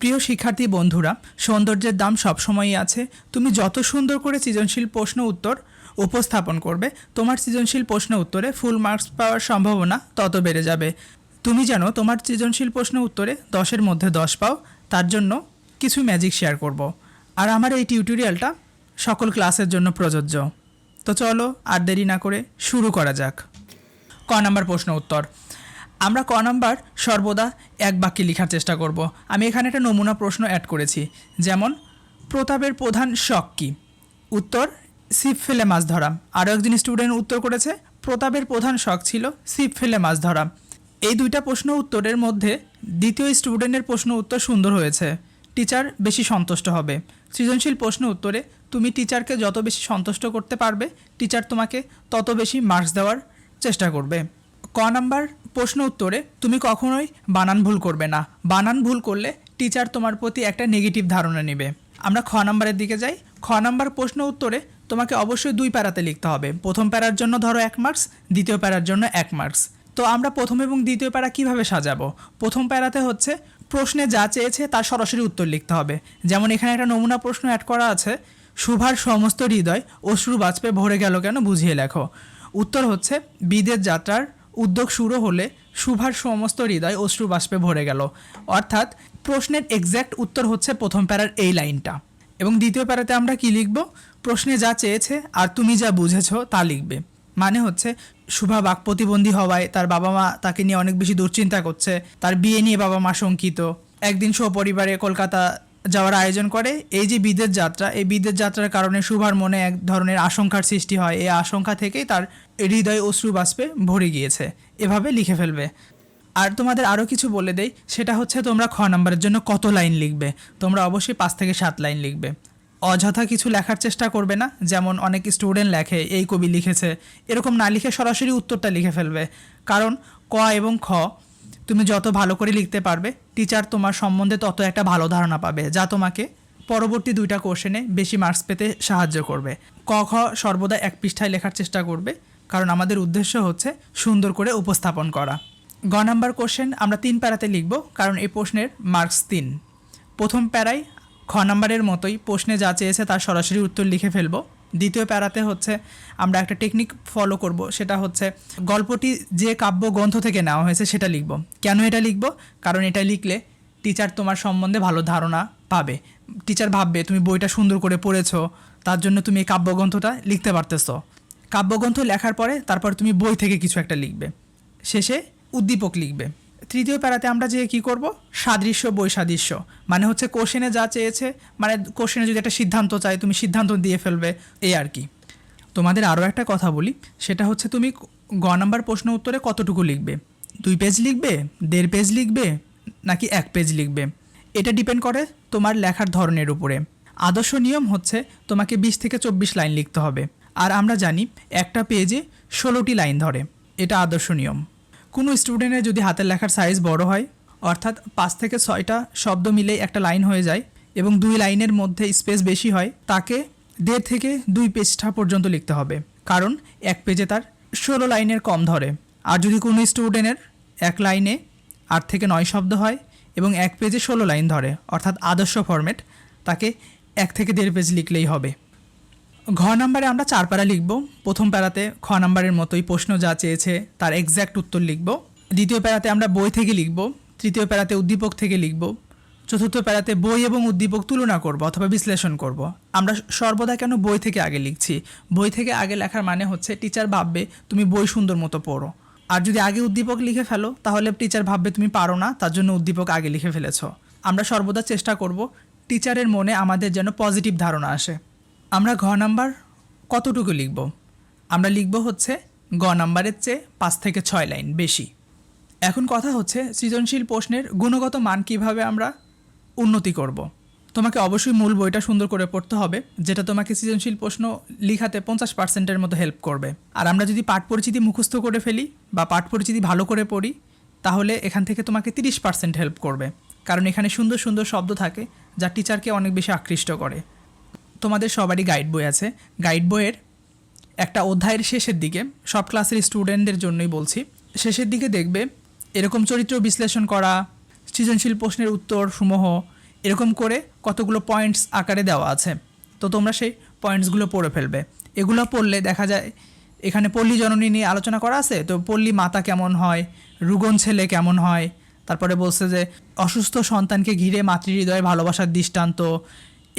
প্রিয় শিক্ষার্থী বন্ধুরা, সৌন্দর্যের দাম সবসময়ই আছে। তুমি যত সুন্দর করে সৃজনশীল প্রশ্ন উত্তর উপস্থাপন করবে, তোমার সৃজনশীল প্রশ্ন উত্তরে ফুল মার্কস পাওয়ার সম্ভাবনা তত বেড়ে যাবে। তুমি যেন তোমার সৃজনশীল প্রশ্ন উত্তরে দশের মধ্যে দশ পাও, তার জন্য কিছু ম্যাজিক শেয়ার করব। আর আমার এই টিউটোরিয়ালটা সকল ক্লাসের জন্য প্রযোজ্য। তো চলো আর দেরি না করে শুরু করা যাক। ক নাম্বার প্রশ্ন উত্তর। আমরা ক নাম্বার সর্বদা এক বাক্যে লেখার চেষ্টা করব। আমি এখানে একটা নমুনা প্রশ্ন অ্যাড করেছি, যেমন, প্রতাপের প্রধান শখ কী? উত্তর ছিপ ফেলে মাছ ধরা। আরও একজন স্টুডেন্ট উত্তর করেছে, প্রতাপের প্রধান শখ ছিল ছিপ ফেলে মাছ ধরা। এই দুইটা প্রশ্ন উত্তরের মধ্যে দ্বিতীয় স্টুডেন্টের প্রশ্ন উত্তর সুন্দর হয়েছে। টিচার বেশি সন্তুষ্ট হবে। সৃজনশীল প্রশ্ন উত্তরে, তুমি টিচারকে যত বেশি সন্তুষ্ট করতে পারবে, টিচার তোমাকে তত বেশি মার্কস দেওয়ার চেষ্টা করবে। ক নাম্বার প্রশ্ন উত্তরে, তুমি কখনোই বানান ভুল করবে না। বানান ভুল করলে টিচার তোমার প্রতি একটা নেগেটিভ ধারণা নেবে। আমরা খ নাম্বারের দিকে যাই। খ নাম্বার প্রশ্ন উত্তরে, তোমাকে অবশ্যই দুই প্যারাতে লিখতে হবে। প্রথম প্যারার জন্য ধরো এক মার্কস দ্বিতীয় প্যারার জন্য এক মার্কস তো আমরা প্রথম এবং দ্বিতীয় প্যারা কীভাবে সাজাবো? প্রথম প্যারাতে হচ্ছে, প্রশ্নে যা চেয়েছে তার সরাসরি উত্তর লিখতে হবে। যেমন এখানে একটা নমুনা প্রশ্ন অ্যাড করা আছে, শুভার সমস্ত হৃদয় অশ্রু বাজপে ভরে গেল কেন বুঝিয়ে লেখো। উত্তর হচ্ছে বিদের যাত্রার উদ্যোগ শুরু হলে শুভার সমস্ত হৃদয় অশ্রু বাষ্পে ভরে গেল। অর্থাৎ প্রশ্নের এক্স্যাক্ট উত্তর হচ্ছে প্রথম প্যারার এই লাইনটা। এবং দ্বিতীয় প্যারাতে আমরা কি লিখব? প্রশ্নে যা চেয়েছে আর তুমি যা বুঝেছ তা লিখবে। মানে হচ্ছে শুভা বাক প্রতিবন্ধী হওয়ায় তার বাবা মা তাকে নিয়ে অনেক বেশি দুশ্চিন্তা করছে। তার বিয়ে নিয়ে বাবা মা শঙ্কিত। একদিন সপরিবারে কলকাতা যাওয়ার আয়োজন করে। এই যে বিদেশ যাত্রা, এই বিদেশ যাত্রার কারণে শুভার মনে এক ধরনের আশঙ্কার সৃষ্টি হয়। এই আশঙ্কা থেকেই তার হৃদয় অশ্রু বাষ্পে ভরে গিয়েছে। এভাবে লিখে ফেলবে। আর তোমাদের আরও কিছু বলে দেই, সেটা হচ্ছে তোমরা খ নাম্বারের জন্য কত লাইন লিখবে? তোমরা অবশ্যই পাঁচ থেকে সাত লাইন লিখবে। অযথা কিছু লেখার চেষ্টা করবে না, যেমন অনেক স্টুডেন্ট লেখে, এই কবি লিখেছে। এরকম না লিখে সরাসরি উত্তরটা লিখে ফেলবে। কারণ ক এবং খ তুমি যত ভালো করে লিখতে পারবে টিচার তোমার সম্বন্ধে তত একটা ভালো ধারণা পাবে, যা তোমাকে পরবর্তী দুইটা কোশ্চেনে বেশি মার্কস পেতে সাহায্য করবে। ক, খ সর্বদা এক পৃষ্ঠায় লেখার চেষ্টা করবে, কারণ আমাদের উদ্দেশ্য হচ্ছে সুন্দর করে উপস্থাপন করা। গ নাম্বার কোশ্চেন আমরা তিন প্যারাতে লিখব, কারণ এই প্রশ্নের মার্কস তিন। প্রথম প্যারায় খ নাম্বারের মতোই প্রশ্নে যা চেয়েছে তার সরাসরি উত্তর লিখে ফেলব। দ্বিতীয় প্যারাতে হচ্ছে আমরা একটা টেকনিক ফলো করব, সেটা হচ্ছে গল্পটি যে কাব্য গ্রন্থ থেকে নেওয়া হয়েছে সেটা লিখব। কেন এটা লিখব? কারণ এটা লিখলে টিচার তোমার সম্বন্ধে ভালো ধারণা পাবে। টিচার ভাববে, তুমি বইটা সুন্দর করে পড়েছো, তার জন্য তুমি এই কাব্যগ্রন্থটা লিখতে পারতেছো। কাব্যগ্রন্থ লেখার পরে তারপর তুমি বই থেকে কিছু একটা লিখবে। শেষে উদ্দীপক লিখবে। তৃতীয় প্যারাতে আমরা যে কি করব? সাদৃশ্য, বৈসাদৃশ্য। মানে হচ্ছে কোশ্চেনে যা চেয়েছে মানে কোশ্চেনে যদি একটা সিদ্ধান্ত চাই, তুমি সিদ্ধান্ত দিয়ে ফেলবে এই আর কি। তোমাদের আরও একটা কথা বলি, সেটা হচ্ছে তুমি গ নাম্বার প্রশ্ন উত্তরে কতটুকু লিখবে? দুই পেজ লিখবে? দেড় পেজ লিখবে? নাকি এক পেজ লিখবে? এটা ডিপেন্ড করে তোমার লেখার ধরনের উপরে। আদর্শ নিয়ম হচ্ছে তোমাকে বিশ থেকে চব্বিশ লাইন লিখতে হবে। আর আমরা জানি একটা পেজে ষোলোটি লাইন ধরে। এটা আদর্শ নিয়ম। কোনো স্টুডেন্টের যদি হাতের লেখার সাইজ বড় হয়, অর্থাৎ পাঁচ থেকে ছয়টা শব্দ মিলেই একটা লাইন হয়ে যায় এবং দুই লাইনের মধ্যে স্পেস বেশি হয়, তাকে দেড় থেকে দুই পেজটা পর্যন্ত লিখতে হবে। কারণ এক পেজে তার ষোলো লাইনের কম ধরে। আর যদি কোনো স্টুডেন্টের এক লাইনে আট থেকে নয় শব্দ হয় এবং এক পেজে ষোলো লাইন ধরে, অর্থাৎ আদর্শ ফরম্যাট তাকে এক থেকে দেড় পেজ লিখলেই হবে। ঘ নাম্বারে আমরা চার প্যারা লিখব। প্রথম প্যারাতে খ নাম্বারের মতোই প্রশ্ন যা চেয়েছে তার এক্স্যাক্ট উত্তর লিখব। দ্বিতীয় প্যারাতে আমরা বই থেকে লিখব। তৃতীয় প্যারাতে উদ্দীপক থেকে লিখব। চতুর্থ প্যারাতে বই এবং উদ্দীপক তুলনা করব অথবা বিশ্লেষণ করব। আমরা সর্বদা কেন বই থেকে আগে লিখছি? বই থেকে আগে লেখার মানে হচ্ছে টিচার ভাববে তুমি বই সুন্দর মতো পড়ো। আর যদি আগে উদ্দীপক লিখে ফেলো, তাহলে টিচার ভাববে তুমি পারো না, তার জন্য উদ্দীপক আগে লিখে ফেলেছো। আমরা সর্বদা চেষ্টা করব টিচারের মনে আমাদের যেন পজিটিভ ধারণা আসে। আমরা ঘ নাম্বার কতটুকু লিখব? আমরা লিখব হচ্ছে গ নাম্বারের চেয়ে পাঁচ থেকে ছয় লাইন বেশি। এখন কথা হচ্ছে সৃজনশীল প্রশ্নের গুণগত মান কীভাবে আমরা উন্নতি করব। তোমাকে অবশ্যই মূল বইটা সুন্দর করে পড়তে হবে, যেটা তোমাকে সৃজনশীল প্রশ্ন লিখাতে পঞ্চাশ পার্সেন্টের মতো হেল্প করবে। আর আমরা যদি পাঠ পরিচিতি মুখস্থ করে ফেলি বা পাঠ পরিচিতি ভালো করে পড়ি, তাহলে এখান থেকে তোমাকে তিরিশ পার্সেন্ট হেল্প করবে। কারণ এখানে সুন্দর সুন্দর শব্দ থাকে, যা টিচারকে অনেক বেশি আকৃষ্ট করে। তোমাদের সবারই গাইড বই আছে। গাইড বইয়ের একটা অধ্যায়ের শেষের দিকে, সব ক্লাসের স্টুডেন্টদের জন্যই বলছি। শেষের দিকে দেখবে, এরকম চরিত্র বিশ্লেষণ করা, সৃজনশীল প্রশ্নের উত্তর সমূহ, এরকম করে কতগুলো পয়েন্টস আকারে দেওয়া আছে। তো তোমরা সেই পয়েন্টসগুলো পড়ে ফেলবে। এগুলো পড়লে দেখা যায়, এখানে পল্লী জননী নিয়ে আলোচনা করা আছে? তো পল্লী মাতা কেমন হয়? রুগন ছেলে কেমন হয়? তারপরে বলছে যে, অসুস্থ সন্তানকে ঘিরে মাতৃহৃদয় ভালোবাসার দৃষ্টান্ত।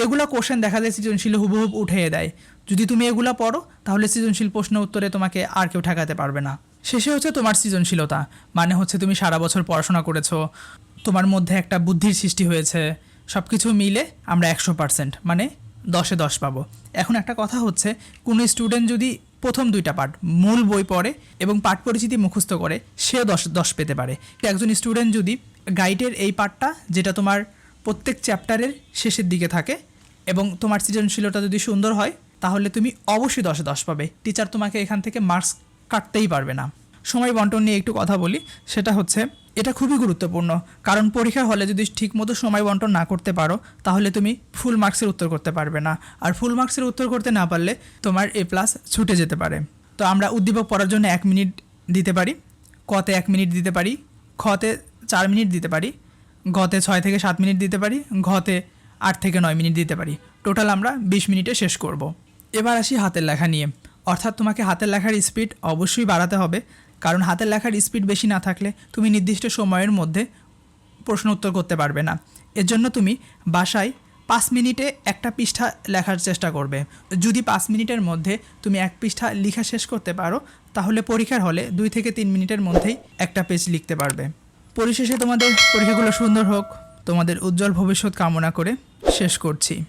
এগুলো কোশ্চেন দেখা যায়, সৃজনশীল হুবহুব উঠিয়ে দেয়। যদি তুমি এগুলো পড়ো, তাহলে সৃজনশীল প্রশ্ন উত্তরে তোমাকে আর কেউ ঠেকাতে পারবে না। শেষে হচ্ছে তোমার সৃজনশীলতা মানে হচ্ছে তুমি সারা বছর পড়াশোনা করেছ, তোমার মধ্যে একটা বুদ্ধির সৃষ্টি হয়েছে সব কিছু মিলে আমরা একশো পার্সেন্ট মানে দশে দশ পাবো। এখন একটা কথা হচ্ছে, কোনো স্টুডেন্ট যদি প্রথম দুইটা পার্ট মূল বই পড়ে এবং পাঠ পরিচিতি মুখস্থ করে, সেও দশ দশ পেতে পারে। একজন স্টুডেন্ট যদি গাইডের এই পার্টটা যেটা তোমার প্রত্যেক চ্যাপ্টারের শেষের দিকে থাকে এবং তোমার সৃজনশীলতা যদি সুন্দর হয়, তাহলে তুমি অবশ্যই দশে দশ পাবে। টিচার তোমাকে এখান থেকে মার্কস কাটতেই পারবে না। সময় বন্টন নিয়ে একটু কথা বলি। সেটা হচ্ছে, এটা খুবই গুরুত্বপূর্ণ। কারণ পরীক্ষার হলে যদি ঠিকমতো সময় বন্টন না করতে পারো, তাহলে তুমি ফুল মার্কসের উত্তর করতে পারবে না। আর ফুল মার্কসের উত্তর করতে না পারলে, তোমার এ প্লাস ছুটে যেতে পারে। তো আমরা উদ্দীপক পড়ার জন্য এক মিনিট দিতে পারি। কতে এক মিনিট দিতে পারি। খতে চার মিনিট দিতে পারি। গতে ছয় থেকে সাত মিনিট দিতে পারি। ঘতে আট থেকে নয় মিনিট দিতে পারি। টোটাল আমরা বিশ মিনিটে শেষ করব। এবার আসি হাতের লেখা নিয়ে। অর্থাৎ তোমাকে হাতের লেখার স্পিড অবশ্যই বাড়াতে হবে, কারণ হাতের লেখার স্পিড বেশি না থাকলে তুমি নির্দিষ্ট সময়ের মধ্যে প্রশ্ন উত্তর করতে পারবে না। এর জন্য তুমি বাসায় পাঁচ মিনিটে একটা পৃষ্ঠা লেখার চেষ্টা করবে। যদি পাঁচ মিনিটের মধ্যে তুমি এক পৃষ্ঠা লেখা শেষ করতে পারো, তাহলে পরীক্ষার হলে দুই থেকে তিন মিনিটের মধ্যেই একটা পেজ লিখতে পারবে। পরিশেষে তোমাদের পরীক্ষাগুলো সুন্দর হোক, তোমাদের উজ্জ্বল ভবিষ্যৎ কামনা করে। শেষ করছি।